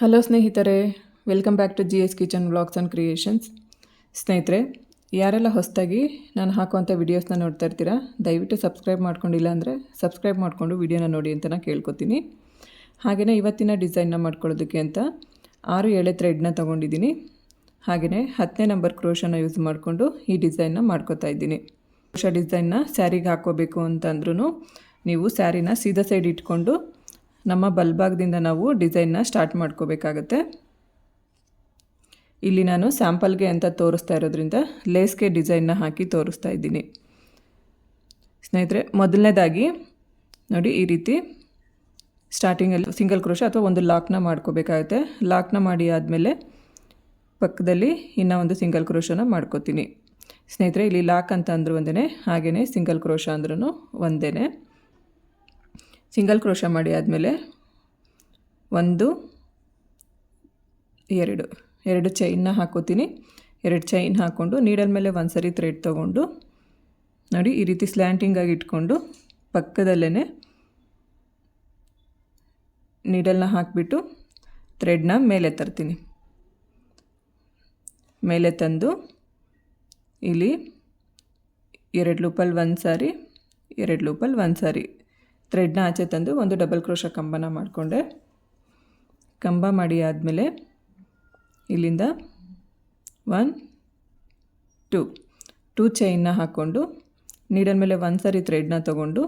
Hello ಸ್ನೇಹಿತರೆ, welcome back to G S kitchen vlogs and creations. ಸ್ನೇಹಿತರೆ, ಯಾರೆಲ್ಲ ಹೊಸದಾಗಿ ನಾನು ಹಾಕುವಂಥ ವೀಡಿಯೋಸ್ನ ನೋಡ್ತಾ ಇರ್ತೀರಾ, ದಯವಿಟ್ಟು ಸಬ್ಸ್ಕ್ರೈಬ್ ಮಾಡ್ಕೊಂಡಿಲ್ಲ ಅಂದರೆ ಸಬ್ಸ್ಕ್ರೈಬ್ ಮಾಡಿಕೊಂಡು ವೀಡಿಯೋನ ನೋಡಿ ಅಂತ ನಾನು ಕೇಳ್ಕೊತೀನಿ. ಹಾಗೆಯೇ ಇವತ್ತಿನ ಡಿಸೈನ್ನ ಮಾಡ್ಕೊಳ್ಳೋದಕ್ಕೆ ಅಂತ ಆರು ಎಳೆ ಥ್ರೆಡ್ನ ತೊಗೊಂಡಿದ್ದೀನಿ. ಹಾಗೆಯೇ ಹತ್ತನೇ ನಂಬರ್ ಕ್ರೋಶನ ಯೂಸ್ ಮಾಡಿಕೊಂಡು ಈ ಡಿಸೈನ್ನ ಮಾಡ್ಕೋತಾ ಇದ್ದೀನಿ. ಕ್ರೋಶ ಡಿಸೈನ್ನ ಸ್ಯಾರಿಗೆ ಹಾಕ್ಕೋಬೇಕು ಅಂತಂದ್ರೂ ನೀವು ಸ್ಯಾರಿನ ಸೀದಾ ಸೈಡ್ ಇಟ್ಕೊಂಡು ನಮ್ಮ ಬಲ್ಭಾಗದಿಂದ ನಾವು ಡಿಸೈನ್ನ ಸ್ಟಾರ್ಟ್ ಮಾಡ್ಕೋಬೇಕಾಗತ್ತೆ. ಇಲ್ಲಿ ನಾನು ಸ್ಯಾಂಪಲ್ಗೆ ಅಂತ ತೋರಿಸ್ತಾ ಇರೋದ್ರಿಂದ ಲೇಸ್ಗೆ ಡಿಸೈನ್ನ ಹಾಕಿ ತೋರಿಸ್ತಾ ಇದ್ದೀನಿ. ಸ್ನೇಹಿತರೆ, ಮೊದಲನೇದಾಗಿ ನೋಡಿ ಈ ರೀತಿ ಸ್ಟಾರ್ಟಿಂಗಲ್ಲಿ ಸಿಂಗಲ್ ಕ್ರೋಶ ಅಥವಾ ಒಂದು ಲಾಕ್ನ ಮಾಡ್ಕೋಬೇಕಾಗುತ್ತೆ. ಲಾಕ್ನ ಮಾಡಿ ಆದಮೇಲೆ ಪಕ್ಕದಲ್ಲಿ ಇನ್ನೂ ಒಂದು ಸಿಂಗಲ್ ಕ್ರೋಶನ ಮಾಡ್ಕೋತೀನಿ. ಸ್ನೇಹಿತರೆ, ಇಲ್ಲಿ ಲಾಕ್ ಅಂತ ಅಂದರೂ ಒಂದೇ ಹಾಗೆಯೇ ಸಿಂಗಲ್ ಕ್ರೋಶ ಅಂದ್ರೂ ಒಂದೇ ಸಿಂಗಲ್ ಕ್ರೋಶ ಮಾಡಿ ಆದಮೇಲೆ ಒಂದು, ಎರಡು ಎರಡು ಚೈನ್ನ ಹಾಕೋತೀನಿ. ಎರಡು ಚೈನ್ ಹಾಕ್ಕೊಂಡು ನೀಡಲ್ ಮೇಲೆ ಒಂದು ಸರಿ ಥ್ರೆಡ್ ತೊಗೊಂಡು ನೋಡಿ ಈ ರೀತಿ ಸ್ಲ್ಯಾಂಟಿಂಗಾಗಿ ಇಟ್ಕೊಂಡು ಪಕ್ಕದಲ್ಲೇ ನೀಡಲ್ನ ಹಾಕಿಬಿಟ್ಟು ಥ್ರೆಡ್ನ ಮೇಲೆ ತರ್ತೀನಿ. ಮೇಲೆ ತಂದು ಇಲ್ಲಿ ಎರಡು ಲೂಪಲ್ಲಿ ಒಂದು ಸಾರಿ, ಎರಡು ಲೂಪಲ್ಲಿ ಒಂದು ಸಾರಿ ಥ್ರೆಡ್ನ ಆಚೆ ತಂದು ಒಂದು ಡಬಲ್ ಕ್ರೋಶ ಕಂಬನ ಮಾಡಿಕೊಂಡೆ. ಕಂಬ ಮಾಡಿ ಆದಮೇಲೆ ಇಲ್ಲಿಂದ ಒನ್ ಟೂ ಟೂ ಚೈನ್ನ ಹಾಕ್ಕೊಂಡು ನೀಡಲ್ ಮೇಲೆ ಒಂದು ಸಾರಿ ಥ್ರೆಡ್ನ ತಗೊಂಡು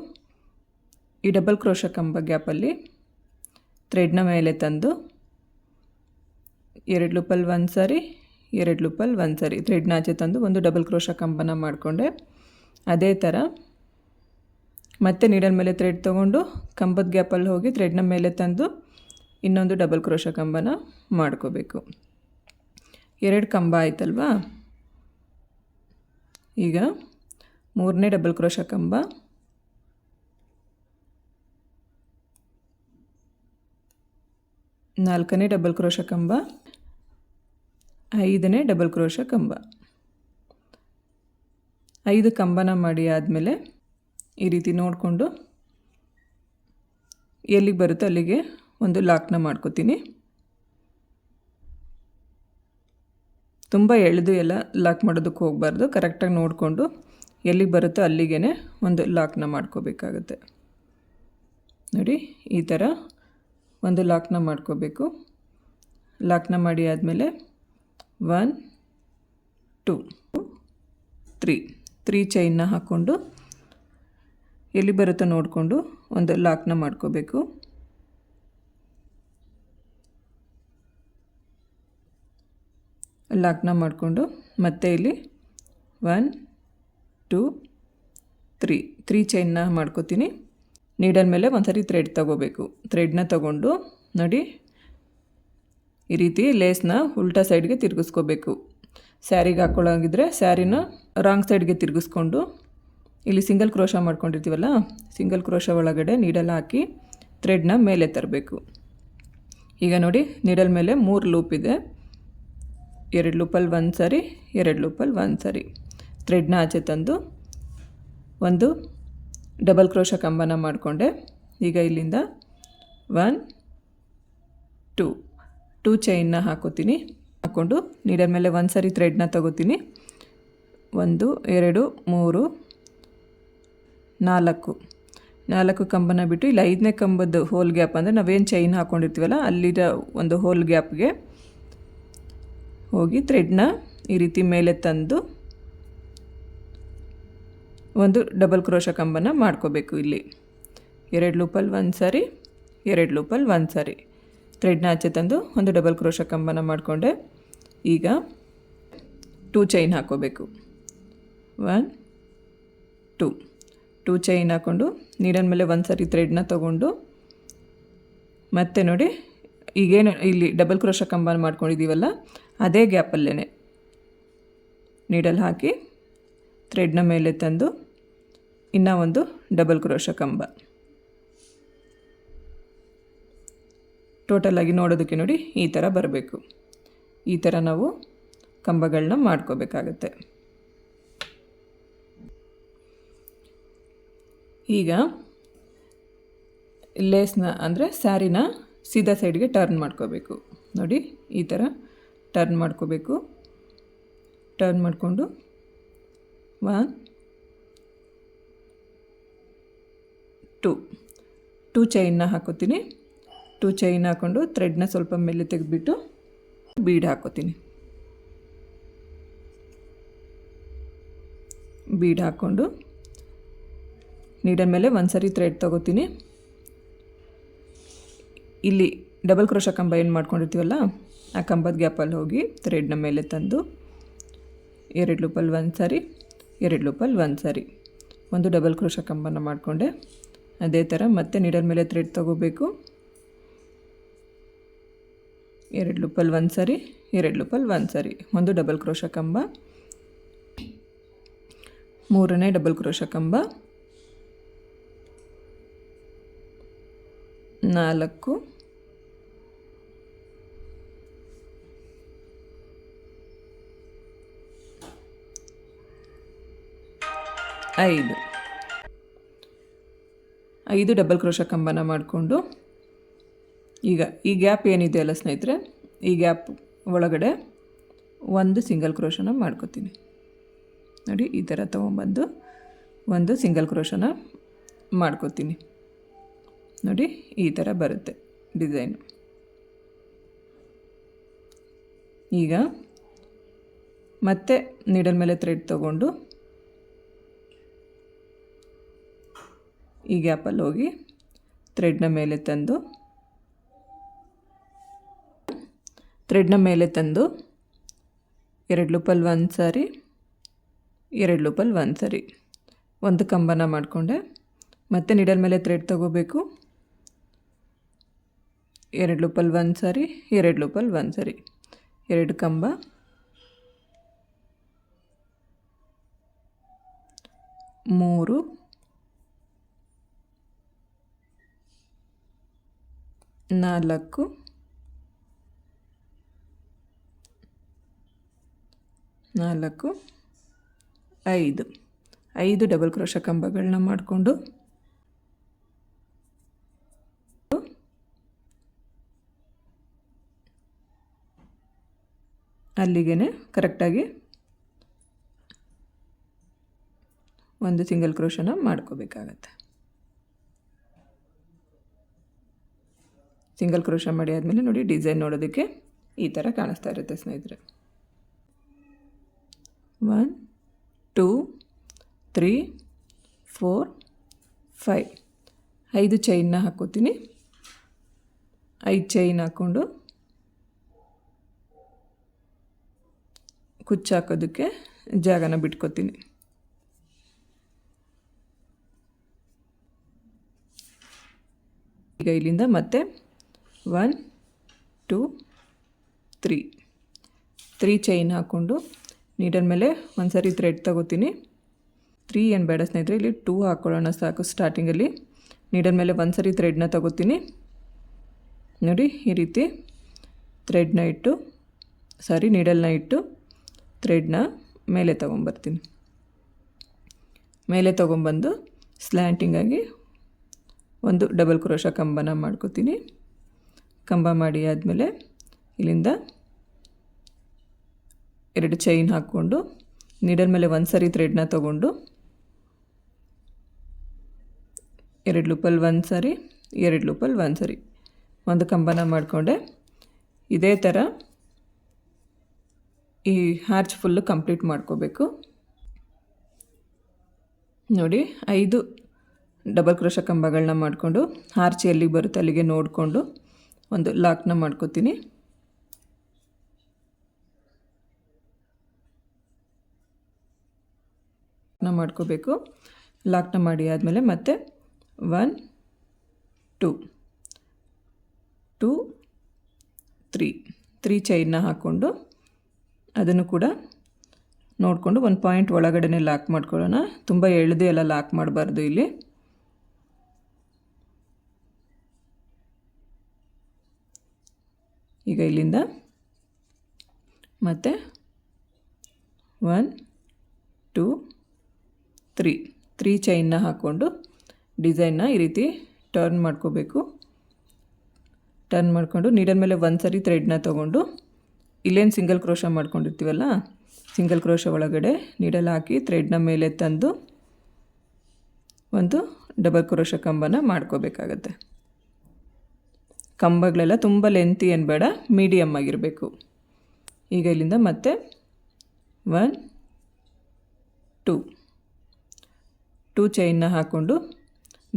ಈ ಡಬಲ್ ಕ್ರೋಶ ಕಂಬ ಗ್ಯಾಪಲ್ಲಿ ಥ್ರೆಡ್ನ ಮೇಲೆ ತಂದು ಎರಡು ಲೂಪಲ್ಲಿ ಒಂದು ಸಾರಿ, ಎರಡು ಲೂಪಲ್ಲಿ ಒಂದು ಸಾರಿ ಥ್ರೆಡ್ನ ಆಚೆ ತಂದು ಒಂದು ಡಬಲ್ ಕ್ರೋಶ ಕಂಬನ ಮಾಡಿಕೊಂಡೆ. ಅದೇ ಥರ ಮತ್ತೆ ನೀಡಲ್ ಮೇಲೆ ಥ್ರೆಡ್ ತೊಗೊಂಡು ಕಂಬದ ಗ್ಯಾಪಲ್ಲಿ ಹೋಗಿ ಥ್ರೆಡ್ನ ಮೇಲೆ ತಂದು ಇನ್ನೊಂದು ಡಬಲ್ ಕ್ರೋಶ ಕಂಬನ ಮಾಡ್ಕೋಬೇಕು. ಎರಡು ಕಂಬ ಆಯ್ತಲ್ವಾ? ಈಗ ಮೂರನೇ ಡಬಲ್ ಕ್ರೋಶ ಕಂಬ. ನಾಲ್ಕನೇ ಡಬಲ್ ಕ್ರೋಶ ಕಂಬ. ಐದನೇ ಡಬಲ್ ಕ್ರೋಶ ಕಂಬ. ಐದು ಕಂಬನ ಮಾಡಿ ಆದಮೇಲೆ ಈ ರೀತಿ ನೋಡಿಕೊಂಡು ಎಲ್ಲಿಗೆ ಬರುತ್ತೋ ಅಲ್ಲಿಗೆ ಒಂದು ಲಾಕ್ನ ಮಾಡ್ಕೋತೀನಿ. ತುಂಬ ಎಳೆದು ಎಲ್ಲ ಲಾಕ್ ಮಾಡೋದಕ್ಕೆ ಹೋಗಬಾರ್ದು. ಕರೆಕ್ಟಾಗಿ ನೋಡಿಕೊಂಡು ಎಲ್ಲಿಗೆ ಬರುತ್ತೋ ಅಲ್ಲಿಗೆ ಒಂದು ಲಾಕ್ನ ಮಾಡ್ಕೋಬೇಕಾಗತ್ತೆ. ನೋಡಿ, ಈ ಥರ ಒಂದು ಲಾಕ್ನ ಮಾಡ್ಕೋಬೇಕು. ಲಾಕ್ನ ಮಾಡಿ ಆದಮೇಲೆ ಒನ್, ಟು, ತ್ರೀ. ತ್ರೀ ಚೈನ್ನ ಹಾಕ್ಕೊಂಡು ಎಲ್ಲಿ ಬರುತ್ತೋ ನೋಡಿಕೊಂಡು ಒಂದು ಲಾಕ್ನ ಮಾಡ್ಕೋಬೇಕು. ಲಾಕ್ನ ಮಾಡಿಕೊಂಡು ಮತ್ತೆ ಇಲ್ಲಿ ಒನ್, ಟೂ, ತ್ರೀ ತ್ರೀ ಚೈನ್ನ ಮಾಡ್ಕೋತೀನಿ. ನೀಡಲ್ ಮೇಲೆ ಒಂದು ಸರಿ ಥ್ರೆಡ್ ತೊಗೋಬೇಕು ಥ್ರೆಡ್ನ ತಗೊಂಡು ನೋಡಿ, ಈ ರೀತಿ ಲೇಸ್ನ ಉಲ್ಟಾ ಸೈಡ್ಗೆ ತಿರುಗಿಸ್ಕೋಬೇಕು. ಸ್ಯಾರಿಗೆ ಹಾಕ್ಕೊಳ್ಳೋಂಗಿದ್ರೆ ಸ್ಯಾರಿನ ರಾಂಗ್ ಸೈಡ್ಗೆ ತಿರುಗಿಸ್ಕೊಂಡು ಇಲ್ಲಿ ಸಿಂಗಲ್ ಕ್ರೋಶ ಮಾಡ್ಕೊಂಡಿರ್ತೀವಲ್ಲ, ಸಿಂಗಲ್ ಕ್ರೋಶ ಒಳಗಡೆ ನೀಡಲ್ ಹಾಕಿ ಥ್ರೆಡ್ನ ಮೇಲೆ ತರಬೇಕು. ಈಗ ನೋಡಿ, ನೀಡಲ್ ಮೇಲೆ ಮೂರು ಲೂಪ್ ಇದೆ. ಎರಡು ಲೂಪಲ್ಲಿ ಒಂದು ಸಾರಿ, ಎರಡು ಲೂಪಲ್ಲಿ ಒಂದು ಸಾರಿ. ಥ್ರೆಡ್ನ ಆಚೆ ತಂದು ಒಂದು ಡಬಲ್ ಕ್ರೋಶ ಕಂಬನ ಮಾಡಿಕೊಂಡೆ. ಈಗ ಇಲ್ಲಿಂದ ಒನ್ ಟೂ ಟೂ ಚೈನ್ನ ಹಾಕೋತೀನಿ. ಹಾಕ್ಕೊಂಡು ನೀಡಲ್ ಮೇಲೆ ಒಂದು ಸಾರಿ ಥ್ರೆಡ್ನ ತಗೋತೀನಿ. ಒಂದು, ಎರಡು, ಮೂರು. ನಾಲ್ಕು. ನಾಲ್ಕು ಕಂಬನ ಬಿಟ್ಟು ಇಲ್ಲಿ, ಐದನೇ ಕಂಬದ್ದು ಹೋಲ್ ಗ್ಯಾಪ್ ಅಂದರೆ ನಾವೇನು ಚೈನ್ ಹಾಕ್ಕೊಂಡಿರ್ತೀವಲ್ಲ ಅಲ್ಲಿರೋ ಒಂದು ಹೋಲ್ ಗ್ಯಾಪ್ಗೆ ಹೋಗಿ ಥ್ರೆಡ್ನ ಈ ರೀತಿ ಮೇಲೆ ತಂದು ಒಂದು ಡಬಲ್ ಕ್ರೋಶ ಕಂಬನ ಮಾಡ್ಕೋಬೇಕು ಇಲ್ಲಿ. ಎರಡು ಲೂಪಲ್ಲಿ ಒಂದು ಸಾರಿ, ಎರಡು ಲೂಪಲ್ಲಿ ಒಂದು ಸಾರಿ. ಥ್ರೆಡ್ನ ಆಚೆ ತಂದು ಒಂದು ಡಬಲ್ ಕ್ರೋಶ ಕಂಬನ ಮಾಡಿಕೊಂಡೆ. ಈಗ ಟೂ ಚೈನ್ ಹಾಕೋಬೇಕು ಒನ್ ಟೂ ಟೂ ಚೈನ್ ಹಾಕ್ಕೊಂಡು ನೀಡನ್ ಮೇಲೆ ಒಂದು ಸರಿ ಥ್ರೆಡ್ನ ತೊಗೊಂಡು ಮತ್ತೆ ನೋಡಿ, ಈಗೇನು ಇಲ್ಲಿ ಡಬಲ್ ಕ್ರೋಶ ಕಂಬಾನ್ ಮಾಡ್ಕೊಂಡಿದ್ದೀವಲ್ಲ ಅದೇ ಗ್ಯಾಪಲ್ಲೇ ನೀಡಲ್ ಹಾಕಿ ಥ್ರೆಡ್ನ ಮೇಲೆ ತಂದು ಇನ್ನೂ ಒಂದು ಡಬಲ್ ಕ್ರೋಶ ಕಂಬ. ಟೋಟಲಾಗಿ ನೋಡೋದಕ್ಕೆ ನೋಡಿ ಈ ಥರ ಬರಬೇಕು. ಈ ಥರ ನಾವು ಕಂಬಗಳನ್ನ ಮಾಡ್ಕೋಬೇಕಾಗತ್ತೆ. ಈಗ ಲೇಸ್ನ ಅಂದರೆ ಸ್ಯಾರಿನ ಸೀದಾ ಸೈಡ್ಗೆ ಟರ್ನ್ ಮಾಡ್ಕೋಬೇಕು. ನೋಡಿ, ಈ ಥರ ಟರ್ನ್ ಮಾಡ್ಕೋಬೇಕು. ಟರ್ನ್ ಮಾಡಿಕೊಂಡು ಒನ್ ಟು ಟೂ ಚೈನ್ನ ಹಾಕೋತೀನಿ. ಟೂ ಚೈನ್ ಹಾಕ್ಕೊಂಡು ಥ್ರೆಡ್ನ ಸ್ವಲ್ಪ ಮೇಲೆ ತೆಗೆದುಬಿಟ್ಟು ಬೀಡ್ ಹಾಕೋತೀನಿ. ಬೀಡ್ ಹಾಕ್ಕೊಂಡು ನೀಡಲ್ ಮೇಲೆ ಒಂದು ಸರಿ ಥ್ರೆಡ್ ತೊಗೋತೀನಿ. ಇಲ್ಲಿ ಡಬಲ್ ಕ್ರೋಶ ಕಂಬ ಏನು ಮಾಡ್ಕೊಂಡಿರ್ತೀವಲ್ಲ, ಆ ಕಂಬದ ಗ್ಯಾಪಲ್ಲಿ ಹೋಗಿ ಥ್ರೆಡ್ನ ಮೇಲೆ ತಂದು, ಎರಡು ಲೂಪಲ್ಲಿ ಒಂದು ಸಾರಿ, ಎರಡು ಲೂಪಲ್ಲಿ ಒಂದು ಸಾರಿ ಒಂದು ಡಬಲ್ ಕ್ರೋಶ ಕಂಬನ ಮಾಡಿಕೊಂಡೆ. ಅದೇ ಥರ ಮತ್ತೆ ನೀಡಲ್ ಮೇಲೆ ಥ್ರೆಡ್ ತೊಗೋಬೇಕು. ಎರಡು ಲೂಪಲ್ಲಿ ಒಂದು ಸಾರಿ, ಎರಡು ಲೂಪಲ್ಲಿ ಒಂದು ಸಾರಿ ಒಂದು ಡಬಲ್ ಕ್ರೋಶ ಕಂಬ. ಮೂರನೇ ಡಬಲ್ ಕ್ರೋಶ ಕಂಬ. ನಾಲ್ಕು. ಐದು. ಐದು ಡಬಲ್ ಕ್ರೋಶ ಕಂಬನ ಮಾಡಿಕೊಂಡು ಈಗ ಈ ಗ್ಯಾಪ್ ಏನಿದೆ ಅಲ್ಲ ಸ್ನೇಹಿತರೆ, ಈ ಗ್ಯಾಪ್ ಒಳಗಡೆ ಒಂದು ಸಿಂಗಲ್ ಕ್ರೋಶನ ಮಾಡ್ಕೋತೀನಿ. ನೋಡಿ, ಈ ಥರ ತೊಗೊಂಬಂದು ಒಂದು ಸಿಂಗಲ್ ಕ್ರೋಶನ ಮಾಡ್ಕೋತೀನಿ. ನೋಡಿ, ಈ ಥರ ಬರುತ್ತೆ ಡಿಸೈನು. ಈಗ ಮತ್ತೆ ನೀಡಲ್ ಮೇಲೆ ಥ್ರೆಡ್ ತಗೊಂಡು ಈ ಗ್ಯಾಪಲ್ಲಿ ಹೋಗಿ ಥ್ರೆಡ್ನ ಮೇಲೆ ತಂದು ಥ್ರೆಡ್ನ ಮೇಲೆ ತಂದು ಎರಡು ಲೂಪಲ್ಲಿ ಒಂದು ಸಾರಿ, ಎರಡು ಲೂಪಲ್ಲಿ ಒಂದು ಸಾರಿ. ಒಂದು ಕಂಬನ ಮಾಡಿಕೊಂಡೆ. ಮತ್ತೆ ನಿಡಲ್ ಮೇಲೆ ಥ್ರೆಡ್ ತೊಗೋಬೇಕು. ಎರಡು ಲೂಪಲ್ಲಿ ಒಂದು ಸಾರಿ, ಎರಡು ಲೂಪಲ್ಲಿ ಒಂದು ಸಾರಿ. ಎರಡು ಕಂಬ. ಮೂರು. ನಾಲ್ಕು. ನಾಲ್ಕು. ಐದು. ಐದು ಡಬಲ್ ಕ್ರೋಶ ಕಂಬಗಳನ್ನ ಮಾಡಿಕೊಂಡು ಅಲ್ಲಿಗೆ ಕರೆಕ್ಟಾಗಿ ಒಂದು ಸಿಂಗಲ್ ಕ್ರೋಶನ ಮಾಡ್ಕೋಬೇಕಾಗತ್ತೆ. ಸಿಂಗಲ್ ಕ್ರೋಶ ಮಾಡಿ ಆದಮೇಲೆ ನೋಡಿ ಡಿಸೈನ್ ನೋಡೋದಕ್ಕೆ ಈ ಥರ ಕಾಣಿಸ್ತಾ ಇರುತ್ತೆ ಸ್ನೇಹಿತರೆ. One two three four five ಐದು ಚೈನ್ನ ಹಾಕ್ಕೋತೀನಿ ಐದು ಚೈನ್ ಹಾಕ್ಕೊಂಡು ಕುಚ್ಚು ಹಾಕೋದಕ್ಕೆ ಜಾಗನ ಬಿಟ್ಕೋತೀನಿ. ಈಗ ಇಲ್ಲಿಂದ ಮತ್ತೆ one, two, three. Three chain ಹಾಕ್ಕೊಂಡು ನೀಡಲ್ ಮೇಲೆ ಒಂದು ಸರಿ ಥ್ರೆಡ್ ತಗೋತೀನಿ. ತ್ರೀ ಏನು ಬೇಡ ಸ್ನೇಹಿತರೆ, ಇಲ್ಲಿ ಟೂ ಹಾಕ್ಕೊಳ್ಳೋಣ ಸಾಕು ಸ್ಟಾರ್ಟಿಂಗಲ್ಲಿ ನೀಡಲ್ ಮೇಲೆ ಒಂದು ಸರಿ ಥ್ರೆಡ್ನ ತಗೋತೀನಿ. ನೋಡಿ ಈ ರೀತಿ ಥ್ರೆಡ್ನ ಇಟ್ಟು ಸಾರಿ ನೀಡಲ್ನ ಇಟ್ಟು ಥ್ರೆಡ್ನ ಮೇಲೆ ತೊಗೊಂಬರ್ತೀನಿ. ಮೇಲೆ ತೊಗೊಂಬಂದು ಸ್ಲ್ಯಾಂಟಿಂಗಾಗಿ ಒಂದು ಡಬಲ್ ಕ್ರೋಶ ಕಂಬನ ಮಾಡ್ಕೋತೀನಿ. ಕಂಬ ಮಾಡಿ ಆದಮೇಲೆ ಇಲ್ಲಿಂದ ಎರಡು ಚೈನ್ ಹಾಕ್ಕೊಂಡು ನೀಡಲ್ ಮೇಲೆ ಒಂದು ಸರಿ ಥ್ರೆಡ್ನ ತೊಗೊಂಡು ಎರಡು ಲೂಪಲ್ಲಿ ಒಂದು ಸರಿ, ಎರಡು ಲೂಪಲ್ಲಿ ಒಂದು ಸರಿ. ಒಂದು ಕಂಬನ ಮಾಡಿಕೊಂಡೆ. ಇದೇ ಥರ ಈ ಹಾರ್ಚ್ ಫುಲ್ಲು ಕಂಪ್ಲೀಟ್ ಮಾಡ್ಕೋಬೇಕು. ನೋಡಿ, ಐದು ಡಬಲ್ ಕ್ರೋಶ ಕಂಬಗಳನ್ನ ಮಾಡಿಕೊಂಡು, ಹಾರ್ಚಿ ಎಲ್ಲಿಗೆ ಬರುತ್ತೆ ಅಲ್ಲಿಗೆ ನೋಡಿಕೊಂಡು ಒಂದು ಲಾಕ್ನ ಮಾಡ್ಕೋತೀನಿ. ಮಾಡ್ಕೋಬೇಕು. ಲಾಕ್ನ ಮಾಡಿ ಆದಮೇಲೆ ಮತ್ತೆ one two two three three ಚೈನ್ನ ಹಾಕ್ಕೊಂಡು ಅದನ್ನು ಕೂಡ ನೋಡಿಕೊಂಡು ಒಂದು ಪಾಯಿಂಟ್ ಒಳಗಡೆ ಲಾಕ್ ಮಾಡ್ಕೊಳ್ಳೋಣ. ತುಂಬ ಎಳೆದು ಎಲ್ಲ ಲಾಕ್ ಮಾಡಬಾರ್ದು ಇಲ್ಲಿ. ಈಗ ಇಲ್ಲಿಂದ ಮತ್ತೆ ಒನ್, ಟೂ, ತ್ರೀ. ತ್ರೀ ಚೈನ್ನ ಹಾಕ್ಕೊಂಡು ಡಿಸೈನ್ನ ಈ ರೀತಿ ಟರ್ನ್ ಮಾಡ್ಕೋಬೇಕು. ಟರ್ನ್ ಮಾಡಿಕೊಂಡು ನೀಡಲ್ ಮೇಲೆ ಒಂದು ಸರಿ ಥ್ರೆಡ್ನ ತೊಗೊಂಡು ಇಲ್ಲೇನು ಸಿಂಗಲ್ ಕ್ರೋಶ ಮಾಡ್ಕೊಂಡಿರ್ತೀವಲ್ಲ ಸಿಂಗಲ್ ಕ್ರೋಶ ಒಳಗಡೆ ನೀಡಲ್ ಹಾಕಿ ಥ್ರೆಡ್ನ ಮೇಲೆ ತಂದು ಒಂದು ಡಬಲ್ ಕ್ರೋಶ ಕಂಬನ ಮಾಡ್ಕೋಬೇಕಾಗತ್ತೆ. ಕಂಬಗಳೆಲ್ಲ ತುಂಬ ಲೆಂತಿ ಏನು ಬೇಡ ಮೀಡಿಯಮ್ ಆಗಿರಬೇಕು. ಈಗ ಇಲ್ಲಿಂದ ಮತ್ತೆ ಒನ್ ಟೂ ಟೂ ಚೈನ್ನ ಹಾಕ್ಕೊಂಡು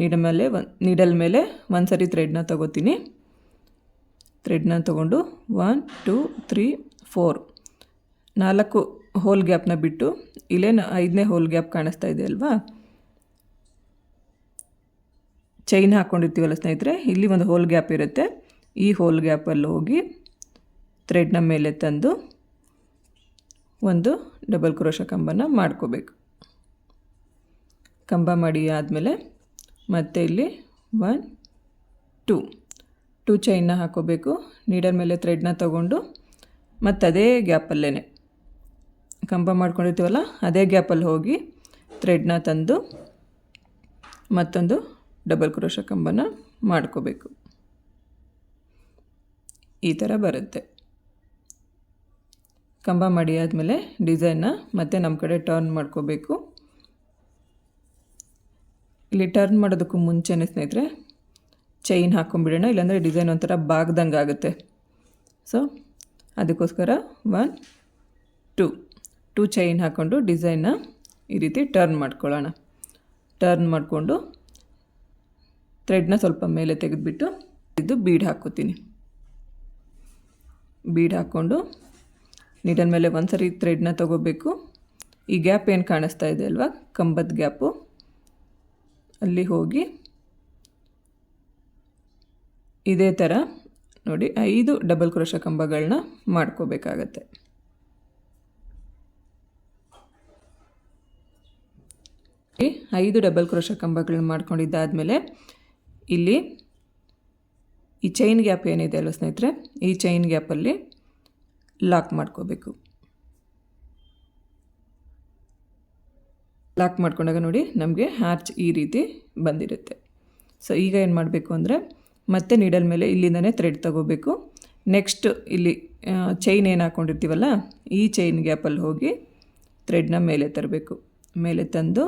ನೀಡ ಮೇಲೆ ಒನ್ ನೀಡಲ್ ಮೇಲೆ ಒಂದು ಸರಿ ಥ್ರೆಡ್ನ ತಗೋತೀನಿ. ಥ್ರೆಡ್ನ ತೊಗೊಂಡು ಒನ್, ಟೂ, ತ್ರೀ, ಫೋರ್ ನಾಲ್ಕು ಹೋಲ್ ಗ್ಯಾಪ್ನ ಬಿಟ್ಟು ಇಲ್ಲೇನು ಐದನೇ ಹೋಲ್ ಗ್ಯಾಪ್ ಕಾಣಿಸ್ತಾ ಇದೆ ಅಲ್ವಾ? ಚೈನ್ ಹಾಕ್ಕೊಂಡಿರ್ತೀವಲ್ಲ ಸ್ನೇಹಿತರೆ, ಇಲ್ಲಿ ಒಂದು ಹೋಲ್ ಗ್ಯಾಪ್ ಇರುತ್ತೆ. ಈ ಹೋಲ್ ಗ್ಯಾಪಲ್ಲಿ ಹೋಗಿ ಥ್ರೆಡ್ನ ಮೇಲೆ ತಂದು ಒಂದು ಡಬಲ್ ಕ್ರೋಶ ಕಂಬನ ಮಾಡ್ಕೋಬೇಕು. ಕಂಬ ಮಾಡಿ ಆದಮೇಲೆ ಮತ್ತೆ ಇಲ್ಲಿ ಒನ್, ಟೂ ಟೂ ಚೈನ್ನ ಹಾಕೋಬೇಕು ನೀಡರ್ ಮೇಲೆ ಥ್ರೆಡ್ನ ತೊಗೊಂಡು, ಮತ್ತು ಅದೇ ಗ್ಯಾಪಲ್ಲೇ ಕಂಬ ಮಾಡ್ಕೊಂಡಿರ್ತೀವಲ್ಲ, ಅದೇ ಗ್ಯಾಪಲ್ಲಿ ಹೋಗಿ ಥ್ರೆಡ್ನ ತಂದು, ಮತ್ತೊಂದು ಡಬಲ್ ಕ್ರೋಶ ಕಂಬನ ಮಾಡ್ಕೋಬೇಕು. ಈ ಥರ ಬರುತ್ತೆ. ಕಂಬ ಮಾಡಿ ಆದಮೇಲೆ ಡಿಸೈನ್ನ ಮತ್ತೆ ನಮ್ಮ ಕಡೆ ಟರ್ನ್ ಮಾಡ್ಕೋಬೇಕು. ಇಲ್ಲಿ ಟರ್ನ್ ಮಾಡೋದಕ್ಕೂ ಮುಂಚೆನೇ ಸ್ನೇಹಿತರೆ ಚೈನ್ ಹಾಕ್ಕೊಂಬಿಡೋಣ ಇಲ್ಲಾಂದರೆ ಡಿಸೈನ್ ಒಂಥರ ಬಾಗ್ದಂಗೆ ಆಗುತ್ತೆ. ಸೊ ಅದಕ್ಕೋಸ್ಕರ ಒನ್ ಟೂ ಟೂ ಚೈನ್ ಹಾಕ್ಕೊಂಡು ಡಿಸೈನ್ನ ಈ ರೀತಿ ಟರ್ನ್ ಮಾಡ್ಕೊಳ್ಳೋಣ. ಟರ್ನ್ ಮಾಡಿಕೊಂಡು ಥ್ರೆಡ್ನ ಸ್ವಲ್ಪ ಮೇಲೆ ತೆಗೆದುಬಿಟ್ಟು ಇದು ಬೀಡ್ ಹಾಕ್ಕೋತೀನಿ ಬೀಡ್ ಹಾಕ್ಕೊಂಡು ನೀಡನ್ ಮೇಲೆ ಒಂದು ಸರಿ ಥ್ರೆಡ್ನ ತೊಗೋಬೇಕು. ಈ ಗ್ಯಾಪ್ ಏನು ಕಾಣಿಸ್ತಾ ಇದೆ ಅಲ್ವಾ? ಕಂಬದ ಗ್ಯಾಪು ಅಲ್ಲಿ ಹೋಗಿ ಇದೇ ಥರ ನೋಡಿ ಐದು ಡಬಲ್ ಕ್ರೋಶ ಕಂಬಗಳನ್ನ ಮಾಡ್ಕೋಬೇಕಾಗತ್ತೆ. ಐದು ಡಬಲ್ ಕ್ರೋಶ ಕಂಬಗಳನ್ನ ಮಾಡ್ಕೊಂಡಿದ್ದಾದಮೇಲೆ ಇಲ್ಲಿ ಈ ಚೈನ್ ಗ್ಯಾಪ್ ಏನಿದೆ ಅಲ್ವ ಸ್ನೇಹಿತರೆ, ಈ ಚೈನ್ ಗ್ಯಾಪಲ್ಲಿ ಲಾಕ್ ಮಾಡ್ಕೋಬೇಕು. ಲಾಕ್ ಮಾಡ್ಕೊಂಡಾಗ ನೋಡಿ ನಮಗೆ ಹ್ಯಾಚ್ ಈ ರೀತಿ ಬಂದಿರುತ್ತೆ. ಸೊ ಈಗ ಏನು ಮಾಡಬೇಕು ಅಂದರೆ ಮತ್ತೆ ನೀಡಲ್ ಮೇಲೆ ಇಲ್ಲಿಂದನೇ ಥ್ರೆಡ್ ತಗೋಬೇಕು. ನೆಕ್ಸ್ಟ್ ಇಲ್ಲಿ ಚೈನ್ ಏನು ಹಾಕ್ಕೊಂಡಿರ್ತೀವಲ್ಲ ಈ ಚೈನ್ ಗ್ಯಾಪಲ್ಲಿ ಹೋಗಿ ಥ್ರೆಡ್ನ ಮೇಲೆ ತರಬೇಕು. ಮೇಲೆ ತಂದು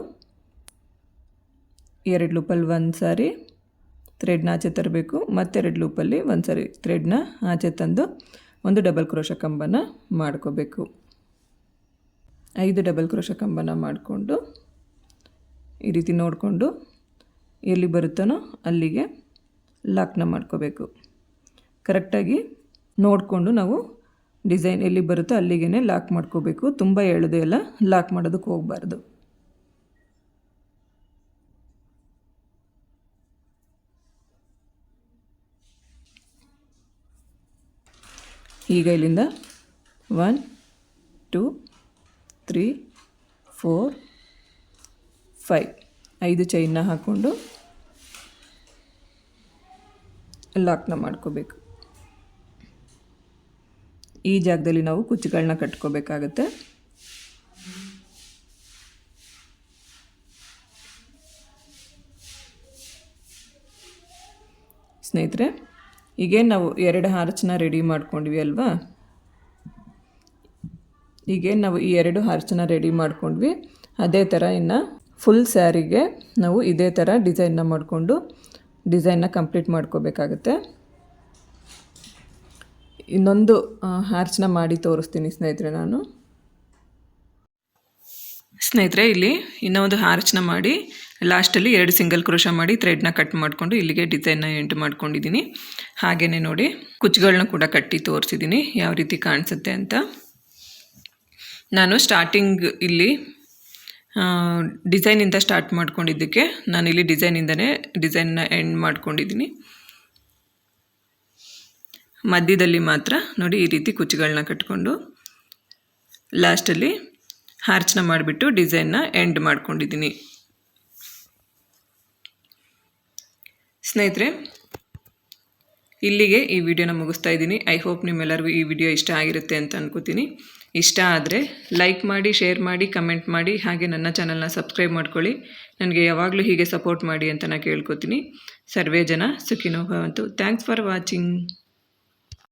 ಎರಡು ಲೂಪಲ್ಲಿ ಒಂದು ಸಾರಿ ಥ್ರೆಡ್ನ ಆಚೆ ತರಬೇಕು. ಮತ್ತೆರಡು ಲೂಪಲ್ಲಿ ಒಂದು ಸಾರಿ ಥ್ರೆಡ್ನ ಆಚೆ ತಂದು ಒಂದು ಡಬಲ್ ಕ್ರೋಶ ಕಂಬನ ಮಾಡ್ಕೋಬೇಕು. ಐದು ಡಬಲ್ ಕ್ರೋಶ ಕಂಬನ ಮಾಡಿಕೊಂಡು ಈ ರೀತಿ ನೋಡಿಕೊಂಡು ಎಲ್ಲಿ ಬರುತ್ತಾನೋ ಅಲ್ಲಿಗೆ ಲಾಕ್ನ ಮಾಡ್ಕೋಬೇಕು. ಕರೆಕ್ಟಾಗಿ ನೋಡಿಕೊಂಡು ನಾವು ಡಿಸೈನ್ ಎಲ್ಲಿ ಬರುತ್ತೋ ಅಲ್ಲಿಗೆ ಲಾಕ್ ಮಾಡ್ಕೋಬೇಕು. ತುಂಬ ಎಳೆದು ಎಲ್ಲ ಲಾಕ್ ಮಾಡೋದಕ್ಕೆ ಹೋಗಬಾರ್ದು. ಈಗ ಇಲ್ಲಿಂದ one, two, three, four, five. ಐದು ಚೈನ್ನ ಹಾಕ್ಕೊಂಡು ಲಾಕ್ನ ಮಾಡ್ಕೋಬೇಕು. ಈ ಜಾಗದಲ್ಲಿ ನಾವು ಕುಚ್ಚುಗಳನ್ನ ಕಟ್ಕೋಬೇಕಾಗತ್ತೆ. ಸ್ನೇಹಿತರೆ ಈಗೇನು ನಾವು ಎರಡು ಹಾರ್ಚನ್ನ ರೆಡಿ ಮಾಡ್ಕೊಂಡ್ವಿ ಅಲ್ವಾ? ಈಗೇನು ನಾವು ಈ ಎರಡು ಹಾರ್ಚನ್ನ ರೆಡಿ ಮಾಡ್ಕೊಂಡ್ವಿ. ಅದೇ ಥರ ಇನ್ನು ಫುಲ್ ಸ್ಯಾರಿಗೆ ನಾವು ಇದೇ ಥರ ಡಿಸೈನ್ನ ಮಾಡಿಕೊಂಡು ಡಿಸೈನ್ನ ಕಂಪ್ಲೀಟ್ ಮಾಡ್ಕೋಬೇಕಾಗತ್ತೆ. ಇನ್ನೊಂದು ಹ್ಯಾರ್ಚ್ನ ಮಾಡಿ ತೋರಿಸ್ತೀನಿ ಸ್ನೇಹಿತರೆ ನಾನು. ಸ್ನೇಹಿತರೆ, ಇಲ್ಲಿ ಇನ್ನೊಂದು ಹಾರ್ಚನ್ನ ಮಾಡಿ, ಲಾಸ್ಟಲ್ಲಿ ಎರಡು ಸಿಂಗಲ್ ಕ್ರೋಶ ಮಾಡಿ ಥ್ರೆಡ್ನ ಕಟ್ ಮಾಡಿಕೊಂಡು ಇಲ್ಲಿಗೆ ಡಿಸೈನ್ನ ಎಂಟು ಮಾಡ್ಕೊಂಡಿದ್ದೀನಿ. ಹಾಗೆಯೇ ನೋಡಿ ಕುಚ್ಚುಗಳನ್ನ ಕೂಡ ಕಟ್ಟಿ ತೋರಿಸಿದ್ದೀನಿ, ಯಾವ ರೀತಿ ಕಾಣಿಸುತ್ತೆ ಅಂತ. ನಾನು ಸ್ಟಾರ್ಟಿಂಗ್ ಇಲ್ಲಿ ಡಿಸೈನಿಂದ ಸ್ಟಾರ್ಟ್ ಮಾಡ್ಕೊಂಡಿದ್ದಕ್ಕೆ ನಾನು ಇಲ್ಲಿ ಡಿಸೈನಿಂದನೇ ಡಿಸೈನ್ನ ಎಂಡ್ ಮಾಡ್ಕೊಂಡಿದ್ದೀನಿ. ಮಧ್ಯದಲ್ಲಿ ಮಾತ್ರ ನೋಡಿ ಈ ರೀತಿ ಕುಚ್ಚುಗಳನ್ನ ಕಟ್ಕೊಂಡು ಲಾಸ್ಟಲ್ಲಿ ಹಾರ್ಚನ ಮಾಡಿಬಿಟ್ಟು ಡಿಸೈನ್ನ ಎಂಡ್ ಮಾಡ್ಕೊಂಡಿದ್ದೀನಿ. ಸ್ನೇಹಿತರೆ, ಇಲ್ಲಿಗೆ ಈ ವಿಡಿಯೋನ ಮುಗಿಸ್ತಾ ಇದ್ದೀನಿ. ಐ ಹೋಪ್ ನಿಮ್ಮೆಲ್ಲರಿಗೂ ಈ ವಿಡಿಯೋ ಇಷ್ಟ ಆಗಿರುತ್ತೆ ಅಂತ ಅನ್ಕೋತೀನಿ. ಇಷ್ಟ ಆದರೆ ಲೈಕ್ ಮಾಡಿ ಶೇರ್ ಮಾಡಿ ಕಮೆಂಟ್ ಮಾಡಿ, ಹಾಗೆ ನನ್ನ ಚಾನಲ್ನ ಸಬ್ಸ್ಕ್ರೈಬ್ ಮಾಡ್ಕೊಳ್ಳಿ. ನನಗೆ ಯಾವಾಗಲೂ ಹೀಗೆ ಸಪೋರ್ಟ್ ಮಾಡಿ ಅಂತ ನಾನು ಕೇಳ್ಕೊತೀನಿ. ಸರ್ವೇ ಜನ ಸುಖಿನೋ ಭವಂತು. Thanks for watching